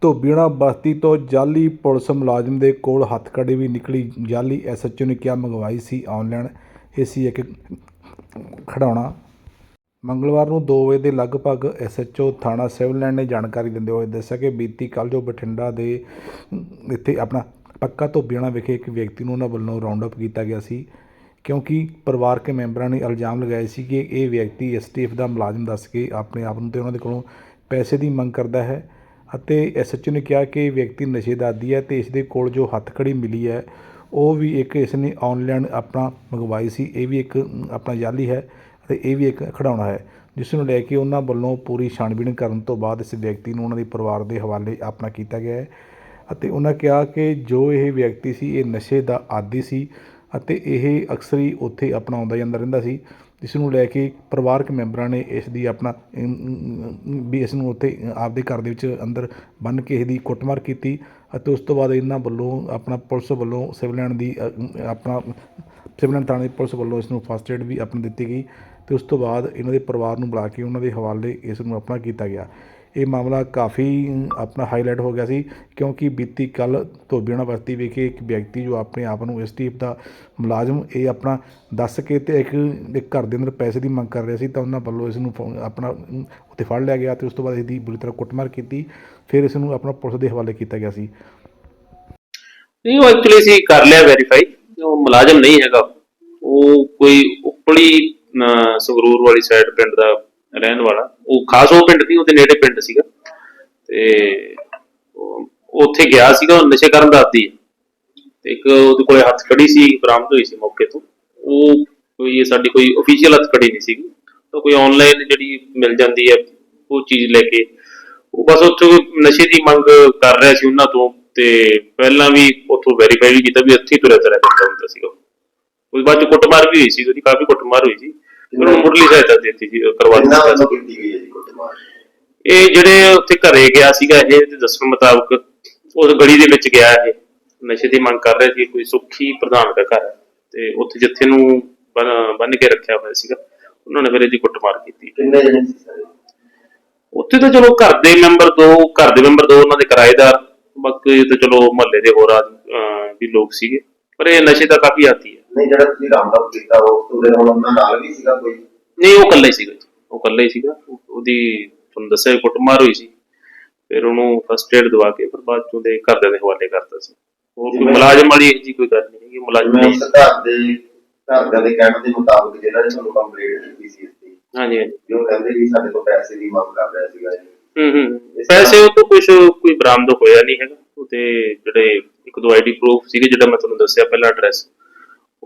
ਧੋਬੀਣਾ ਬਸਤੀ ਤੋਂ ਜਾਲੀ ਪੁਲਿਸ ਮੁਲਾਜ਼ਮ ਦੇ ਕੋਲ ਹੱਥਕੜੀ ਵੀ ਨਿਕਲੀ। ਜਾਲੀ ਐਸਐਚਓ ਨੇ ਕਿਹਾ, ਮੰਗਵਾਈ ਸੀ ਆਨਲਾਈਨ। ਇਹ ਸੀ ਇੱਕ ਖਿਡੌਣਾ। ਮੰਗਲਵਾਰ ਨੂੰ 2 ਵਜੇ ਦੇ ਲਗਭਗ ਐਸਐਚਓ ਥਾਣਾ ਸਿਵਲ ਲਾਈਨ ਨੇ ਜਾਣਕਾਰੀ ਦਿੰਦੇ ਹੋਏ ਦੱਸਿਆ ਕਿ ਬੀਤੀ ਕੱਲ੍ਹ ਜੋ ਬਠਿੰਡਾ ਦੇ ਇੱਥੇ ਆਪਣਾ ਪੱਕਾ ਧੋਬੀਆਣਾ ਵਿਖੇ ਇੱਕ ਵਿਅਕਤੀ ਨੂੰ ਉਹਨਾਂ ਵੱਲੋਂ ਰਾਉਂਡ ਅਪ ਕੀਤਾ ਗਿਆ ਸੀ, ਕਿਉਂਕਿ ਪਰਿਵਾਰਕ ਮੈਂਬਰਾਂ ਨੇ ਇਲਜ਼ਾਮ ਲਗਾਏ ਸੀ ਕਿ ਇਹ ਵਿਅਕਤੀ ਐਸਟੀਐਫ ਦਾ ਮੁਲਾਜ਼ਮ ਦੱਸ ਕੇ ਆਪਣੇ ਆਪ ਨੂੰ ਤੇ ਉਹਨਾਂ ਦੇ ਕੋਲੋਂ ਪੈਸੇ ਦੀ ਮੰਗ ਕਰਦਾ ਹੈ। ਅਤੇ ਐਸਐਚਓ ਨੇ ਕਿਹਾ ਕਿ ਇਹ ਵਿਅਕਤੀ ਨਸ਼ੇ ਦਾ ਆਦੀ ਹੈ ਤੇ ਇਸ ਦੇ ਕੋਲ ਜੋ ਹੱਥਕੜੀ ਮਿਲੀ ਹੈ, ਉਹ ਵੀ ਇੱਕ ਇਸ ਨੇ ਆਨਲਾਈਨ ਆਪਣਾ ਮੰਗਵਾਈ ਸੀ। ਇਹ ਵੀ ਇੱਕ ਆਪਣਾ ਜਾਲੀ ਹੈ ਅਤੇ ਇਹ ਵੀ ਇੱਕ ਖਿਡੌਣਾ ਹੈ, ਜਿਸ ਨੂੰ ਲੈ ਕੇ ਉਹਨਾਂ ਵੱਲੋਂ ਪੂਰੀ ਛਾਣਬੀਣ ਕਰਨ ਤੋਂ ਬਾਅਦ ਇਸ ਵਿਅਕਤੀ ਨੂੰ ਉਹਨਾਂ ਦੇ ਪਰਿਵਾਰ ਦੇ ਹਵਾਲੇ ਆਪਣਾ ਕੀਤਾ ਗਿਆ ਹੈ ਅਤੇ ਉਹਨਾਂ ਕਿਹਾ ਕਿ ਜੋ ਇਹ ਵਿਅਕਤੀ ਸੀ, ਇਹ ਨਸ਼ੇ ਦਾ ਆਦੀ ਸੀ ਅਤੇ ਇਹ ਅਕਸਰ ਹੀ ਉੱਥੇ ਆਪਣਾ ਆਉਂਦਾ ਜਾਂਦਾ ਰਹਿੰਦਾ ਸੀ। ਜਿਸ ਨੂੰ ਲੈ ਕੇ ਪਰਿਵਾਰਕ ਮੈਂਬਰਾਂ ਨੇ ਇਸ ਦੀ ਆਪਣਾ ਵੀ ਇਸ ਨੂੰ ਉੱਥੇ ਆਪਦੇ ਘਰ ਦੇ ਵਿੱਚ ਅੰਦਰ ਬੰਨ੍ਹ ਕੇ ਇਹਦੀ ਕੁੱਟਮਾਰ ਕੀਤੀ ਅਤੇ ਉਸ ਤੋਂ ਬਾਅਦ ਇਹਨਾਂ ਵੱਲੋਂ ਆਪਣਾ ਪੁਲਿਸ ਵੱਲੋਂ ਸਿਵਲ ਲਾਈਨ ਦੀ ਆਪਣਾ ਸਿਵਲ ਲਾਈਨ ਥਾਣੇ ਦੀ ਪੁਲਿਸ ਵੱਲੋਂ ਇਸ ਨੂੰ ਫਸਟ ਏਡ ਵੀ ਆਪਣੀ ਦਿੱਤੀ ਗਈ ਅਤੇ ਉਸ ਤੋਂ ਬਾਅਦ ਇਹਨਾਂ ਦੇ ਪਰਿਵਾਰ ਨੂੰ ਬੁਲਾ ਕੇ ਉਹਨਾਂ ਦੇ ਹਵਾਲੇ ਇਸ ਨੂੰ ਆਪਣਾ ਕੀਤਾ ਗਿਆ। ਇਹ ਮਾਮਲਾ ਕਾਫੀ ਆਪਣਾ ਹਾਈਲਾਈਟ ਹੋ ਗਿਆ ਸੀ ਕਿਉਂਕਿ ਬੀਤੀ ਕੱਲ ਧੋਬੀਆਣਾ ਬਸਤੀ ਵਿਖੇ ਇੱਕ ਵਿਅਕਤੀ ਜੋ ਆਪਣੇ ਆਪ ਨੂੰ ਐਸਟੀਐਫ ਦਾ ਮੁਲਾਜ਼ਮ ਇਹ ਆਪਣਾ ਦੱਸ ਕੇ ਤੇ ਇੱਕ ਇੱਕ ਘਰ ਦੇ ਅੰਦਰ ਪੈਸੇ ਦੀ ਮੰਗ ਕਰ ਰਿਹਾ ਸੀ ਤਾਂ ਉਹਨਾਂ ਵੱਲੋਂ ਇਸ ਨੂੰ ਆਪਣਾ ਅਮ, ਫੜ ਲਿਆ ਗਿਆ ਤੇ ਉਸ ਤੋਂ ਬਾਅਦ ਇਹਦੀ ਬੁਰੀ ਤਰ੍ਹਾਂ ਕੁੱਟਮਾਰ ਕੀਤੀ ਫਿਰ ਇਸ ਨੂੰ ਆਪਣਾ ਪੁਲਿਸ ਦੇ ਹਵਾਲੇ ਕੀਤਾ ਗਿਆ ਸੀ। ਨਹੀਂ ਉਹ ਐਕਚੁਅਲੀ ਅਸੀਂ ਕਰ ਲਿਆ ਵੈਰੀਫਾਈ ਉਹ ਮੁਲਾਜ਼ਮ ਨਹੀਂ ਹੈਗਾ। ਉਹ ਕੋਈ ਉਪਲੀ ਸੰਗਰੂਰ ਵਾਲੀ ਸਾਈਡ ਪਿੰਡ ਦਾ ਰਹਿਣ ਵਾਲਾ। ਉਹ ਖਾਸ ਉਹ ਪਿੰਡ ਨਹੀਂ, ਉਹਦੇ ਨੇੜੇ ਪਿੰਡ ਸੀਗਾ। ਤੇ ਉੱਥੇ ਗਿਆ ਸੀਗਾ, ਉਹ ਨਸ਼ੇ ਕਰਨ ਦਾ ਆਦੀ। ਤੇ ਇੱਕ ਉਹਦੇ ਕੋਲੇ ਹੱਥ ਕੜੀ ਸੀ, ਬਰਾਮਦ ਹੋਈ ਸੀ ਮੌਕੇ ਤੋਂ। ਉਹ ਕੋਈ ਸਾਡੀ ਕੋਈ ਅਫੀਸ਼ੀਅਲ ਹੱਥ ਕੜੀ ਨਹੀਂ ਸੀਗੀ। ਤਾਂ ਕੋਈ ਆਨਲਾਈਨ ਜਿਹੜੀ ਮਿਲ ਜਾਂਦੀ ਹੈ, ਉਹ ਚੀਜ਼ ਲੈ ਕੇ। ਉਹ ਬਸ ਉੱਥੇ ਨਸ਼ੇ ਦੀ ਮੰਗ ਕਰ ਰਿਹਾ ਸੀ ਉਹਨਾਂ ਤੋਂ। ਤੇ ਪਹਿਲਾਂ ਵੀ ਉੱਥੋਂ ਵੈਰੀਫਾਈ ਵੀ ਕੀਤਾ ਵੀ ਇੱਥੇ ਤੁਰਿਆ ਤੁਰਿਆ ਕਰਦਾ ਹੁੰਦਾ ਸੀਗਾ। ਉਸ ਬਾਅਦ 'ਚ ਕੁੱਟਮਾਰ ਵੀ ਹੋਈ ਸੀ, ਉਹਦੀ ਕਾਫੀ ਕੁੱਟਮਾਰ ਹੋਈ ਸੀ। ਉਹਨੂੰ ਮੁੱਢਲੀ ਸਹਾਇਤਾ ਦਿੱਤੀ ਸੀ ਕਰਵਾ ਕਿੰਨਾ ਦਿੱਤੀ ਸੀ। ਵੱਲੋਂ ਕੀਤੀ ਗਈ ਹੈ ਜੀ ਕੁੱਟਮਾਰ? ਇਹ ਜਿਹੜੇ ਉੱਥੇ ਘਰੇ ਗਿਆ ਸੀਗਾ ਇਹ ਤੇ ਦੱਸਣ ਮੁਤਾਬਕ ਉਸ ਗਲੀ ਦੇ ਵਿੱਚ ਗਿਆ ਇਹ। ਨਸ਼ੇ ਦੀ ਮੰਗ ਕਰ ਰਿਹਾ ਸੀ ਕੋਈ ਸੁੱਖੀ ਪ੍ਰਧਾਨ ਦਾ ਘਰ ਹੈ। ਤੇ ਉੱਥੇ ਜਿੱਥੇ ਨੂੰ ਬੰਨ ਕੇ ਰੱਖਿਆ ਹੋਇਆ ਸੀਗਾ। ਉਹਨਾਂ ਨੇ ਫਿਰ ਇਹਦੀ ਕੁੱਟਮਾਰ ਕੀਤੀ। ਕਿੰਨੇ ਜਣੇ ਸੀ ਸਾਰੇ? ਉੱਥੇ ਤਾਂ ਚਲੋ ਘਰ ਦੇ ਮੈਂਬਰ ਦੋ ਘਰ ਦੇ ਮੈਂਬਰ ਦੋ ਉਹਨਾਂ ਦੇ ਕਿਰਾਏਦਾਰ। ਬਾਕੀ ਤਾਂ ਚਲੋ ਮੁਹੱਲੇ ਦੇ ਹੋਰ ਆਦਮੀ, ਅਹ, ਵੀ ਲੋਕ ਸੀਗੇ। ਪਰ ਇਹ ਨਸ਼ੇ ਦਾ ਕਾਫੀ ਆਤੀ ਹੈ। ਨਹੀਂ ਜਿਹੜਾ ਤੁਸੀਂ ਰਾਉਂਡ ਕੀਤਾ ਉਹ ਤੁਹਾਡੇ ਹੁਣ ਉਹਨਾਂ ਨਾਲ ਵੀ ਸੀਗਾ ਕੋਈ? ਨਹੀਂ ਉਹ ਇਕੱਲਾ ਹੀ ਸੀਗਾ ਜੀ। ਉਹ ਇਕੱਲਾ ਹੀ ਸੀਗਾ। ਉਹ- ਉਹਦੀ ਤੁਹਾਨੂੰ ਦੱਸਿਆ ਵੀ ਕੁੱਟਮਾਰ ਹੋਈ ਸੀ। ਫਿਰ ਉਹਨੂੰ ਫਸਟ ਏਡ ਦਵਾ ਕੇ ਫਿਰ ਬਾਅਦ ਚ ਉਹਦੇ ਘਰਦਿਆਂ ਦੇ ਹਵਾਲੇ ਕਰਤਾ ਸੀ। ਹੋਰ ਕੋਈ ਜਿਵੇਂ- ਮੁਲਾਜ਼ਮ ਵਾਲੀ ਜਿਹੀ ਕੋਈ ਗੱਲ ਨਹੀਂ ਹੈਗੀ। ਮੁਲਾਜ਼ਮ ਜਿਵੇਂ ਘਰ ਦੇ ਘਰਦਿਆਂ ਦੇ ਕਹਿਣ ਦੇ ਮੁਤਾਬਕ ਜਿਹੜਾ ਨੇ ਤੁਹਾਨੂੰ ਕੰਪਲੇਂਟ ਕੀਤੀ ਸੀ ਇਸਦੀ ਹਾਂਜੀ ਹਾਂਜੀ। ਵੀ ਉਹ ਕਹਿੰਦੇ ਵੀ ਸਾਡੇ ਤੋਂ ਪੈਸੇ ਦੀ ਮੰਗ ਕਰ ਰਿਹਾ ਸੀਗਾ ਜੀ। ਹੂੰ ਹੂੰ। ਪੈਸੇ ਉਹ ਤੋਂ ਕੁਝ ਕੋਈ ਬਰਾਮਦ ਹੋਇਆ ਨਹੀਂ ਹੈਗਾ। ਉਹਦੇ ਜਿਹੜੇ ਇੱਕ ਦੋ ਆਈਡੀ ਪ੍ਰੂਫ ਸੀਗੇ ਜਿਹੜਾ ਮੈਂ ਤੁਹਾਨੂੰ ਦੱਸਿਆ ਪਹਿਲਾਂ ਐਡਰੈਸ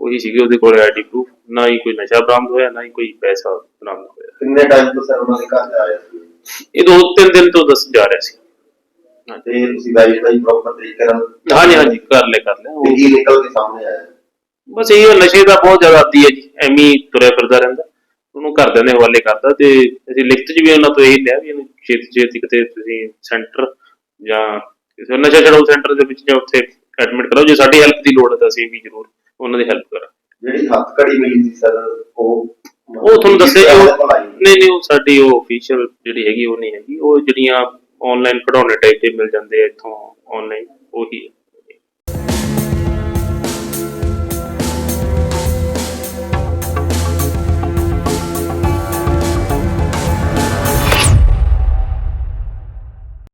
ਉਹੀ ਸੀਗੇ ਉਹਦੇ ਕੋਲ ਆਈਡੀ ਪ੍ਰੂਫ ਨਾ ਹੀ ਕੋਈ ਨਸ਼ਾ ਬਰਾਮਦ ਹੋਇਆ ਨਾ ਹੀ ਕੋਈ ਪੈਸਾ ਬਰਾਮਦ ਹੋਇਆ। ਕਿੰਨੇ ਟਾਈਮ ਤੋਂ ਸਰ ਉਹਨਾਂ ਦੇ ਘਰ ਜਾ ਰਿਹਾ ਸੀ? ਇਹ ਦੋ ਤਿੰਨ ਦਿਨ ਤੋਂ ਦੱਸ ਜਾ ਰਿਹਾ ਸੀ। ਤੇ ਤੁਸੀਂ ਵੈਰੀਫਾਈ ਪ੍ਰੋਪਰ ਤਰੀਕੇ ਨਾਲ ਹਾਂਜੀ ਹਾਂਜੀ ਕਰ ਲੈ ਕਰ ਲੈ ਤੇ ਉਹ ਕੀ ਨਿਕਲ ਕੇ ਸਾਹਮਣੇ ਆਇਆ? ਬਸ ਇਹ ਹੈ, ਨਸ਼ੇ ਦਾ ਬਹੁਤ ਜ਼ਿਆਦਾ ਆਦੀ ਹੈ ਜੀ ਐਵੇਂ ਹੀ ਤੁਰਿਆ ਫਿਰਦਾ ਰਹਿੰਦਾ। ਉਹਨੂੰ ਘਰਦਿਆਂ ਦੇ ਹਵਾਲੇ ਕਰਦਾ ਤੇ ਅਸੀਂ ਲਿਖਤ 'ਚ ਵੀ ਉਹਨਾਂ ਤੋਂ ਇਹ ਲਿਆ ਵੀ ਇਹਨੂੰ ਛੇਤੀ ਛੇਤੀ ਕਿਤੇ ਤੁਸੀਂ ਸੈਂਟਰ ਜਾਂ ਕਿਸੇ ਨਸ਼ਾ ਛਡਾਊ ਸੈਂਟਰ ਦੇ ਵਿੱਚ ਜਾਂ ਉੱਥੇ ਐਡਮਿਟ ਕਰਾਓ। ਜੇ ਸਾਡੀ ਹੈਲਪ ਦੀ ਲੋੜ ਹੈ ਤਾਂ ਅਸੀਂ ਵੀ ਜ਼ਰੂਰ ਉਹਨਾਂ ਦੀ ਹੈਲਪ ਕਰਾਂ। ਜਿਹੜੀ ਹੱਥ ਕੜੀ ਮਿਲੀ ਸੀ ਸਰ ਉਹ ਉਹ ਤੁਹਾਨੂੰ ਦੱਸਿਆ ਉਹ ਨਹੀਂ ਨਹੀਂ ਉਹ ਸਾਡੀ ਉਹ ਅਫੀਸ਼ੀਅਲ ਜਿਹੜੀ ਹੈਗੀ ਉਹ ਨਹੀਂ ਹੈਗੀ। ਉਹ ਜਿਹੜੀਆਂ ਆਨਲਾਈਨ ਖਿਡੌਣੇ ਟਾਈਪ ਦੇ ਮਿਲ ਜਾਂਦੇ ਆ ਇੱਥੋਂ ਆਨਲਾਈਨ ਉਹੀ ਹੈ।